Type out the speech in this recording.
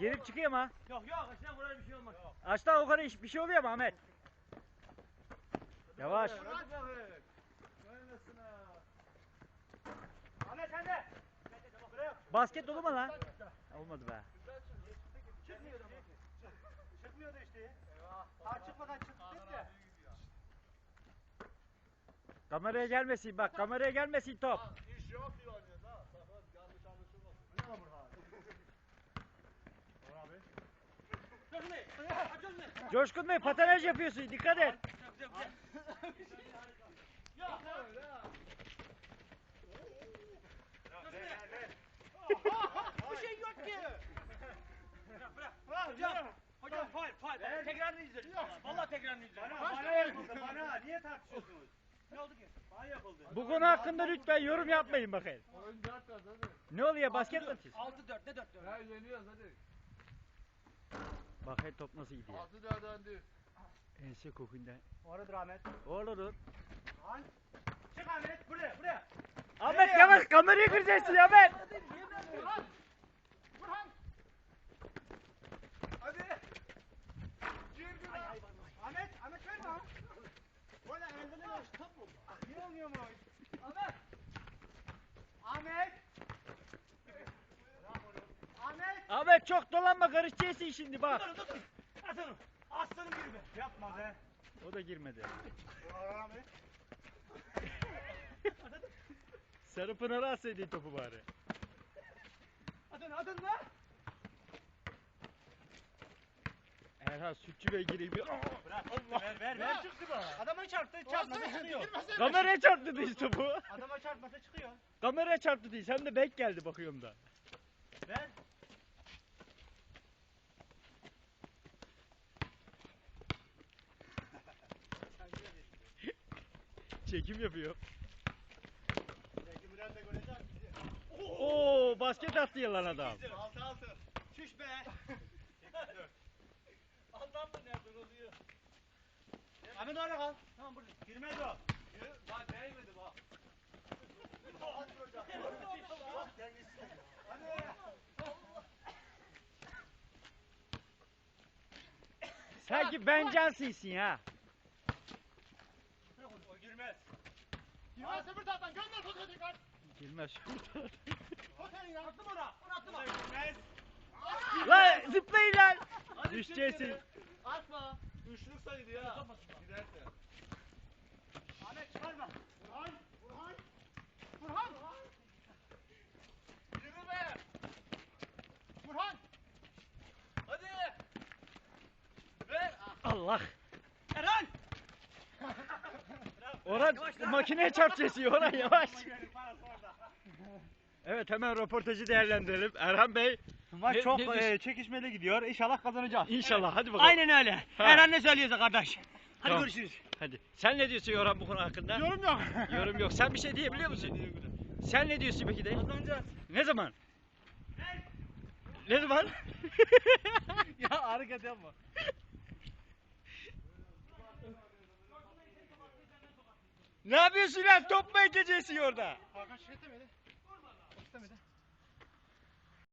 Gelip çıkıyor mu? ha? Yok yok işte buraya bir şey olmaz. Aşağı yukarı iş- bir şey oluyor mu Ahmet? Yavaş. Ahmet sen de. Buraya. Basket dolu mu lan? Olmadı be. Çıkmıyordu ama. Çıkmıyordu işte. Eyvah. Ha çıkmadan çıktı de. Kameraya gelmesin bak kameraya gelmesin top. İş yok diyor oynuyoruz ha. Sakın yanlış anlaşılmasın. Çözme. Coşkun Bey patenaj yapıyorsun dikkat et. Bir şey yok ki. Bırak bırak. Hocam. Hocam faal faal. Tekrarını izledim. Vallahi tekrarını izledim. Bana, bana yapıldı bana. Niye tartışıyorsunuz? Ne oldu ki? Bana yapıldı. Bu konu hakkında lütfen yorum yapmayın bakayım. Ne oluyor basket mi atıyorsun? 6-4 ne 4 4? Ya yeniyoruz hadi. Bakayım top nasıl gidiyor. Altı hadi. Ense kokunda. Oradır Ahmet. Olur. Çık Ahmet buraya buraya. Ahmet yavaş kamerayı kıracaksın Ahmet. Hadi. Girdi lan. Ahmet, Ahmet verme ha. Böyle eldene ver. Top mu? Niye olmuyor mu? Ahmet. Ahmet. Ahmet. Ahmet çok dolanma karışacaksın şimdi bak. Aslanım. Aslanım gibi be. Yapma be. O da girmedi. Sarı Pınar'a atsaydın topu bari. Adın adın ne? Erhan Sütçü Bey gireyim. Bırak. Ver ver ver. çıktı bu. Adama çarptı çarpmasa çıkıyor. Kameraya çarptı değil topu. Adama çarpmasa çıkıyor. Kameraya çarptı değil. Sen de denk geldi bakıyorum da. Ver. Çekim yapıyor. Görecek. Oo basket attı ya lan adam. Altı altı. Çüş be. Adam mı nerede oluyor? Ahmet orada kal. Tamam burada. Girmez o. Bak değmedi bak. Sanki Ben Johnson'sin ha. Girmez. Girmez öbür taraftan gönder topu dikkat. Girmez şurada. Attım ona. Onu attım ona. Girmez. lan zıplayın lan. Düşeceksin. Atma. Üçlük sayıydı ya. Giderse. Ahmet çıkarma. Burhan. Burhan. Burhan. Yürü be. Burhan. Hadi. Ver. Allah. Orhan makineye çarpacaksın Orhan yavaş. Evet hemen röportajı değerlendirelim. Erhan Bey Maç Ne- çok ne diyorsun? e, çekişmeli gidiyor. İnşallah kazanacağız. inşallah hadi bakalım. Aynen öyle. Ha. Eren ne söylüyorsa kardeş. Hadi Tamam. görüşürüz. Hadi. Sen ne diyorsun Orhan bu konu hakkında? Yorum yok. Yorum yok. Sen bir şey diyebiliyor musun? Sen ne diyorsun peki de? Kazanacağız. Ne zaman? Ne zaman? ya hareket yapma. Ne yapıyorsun lan? Top mu edeceksin orada? Hakan şirkette miydi?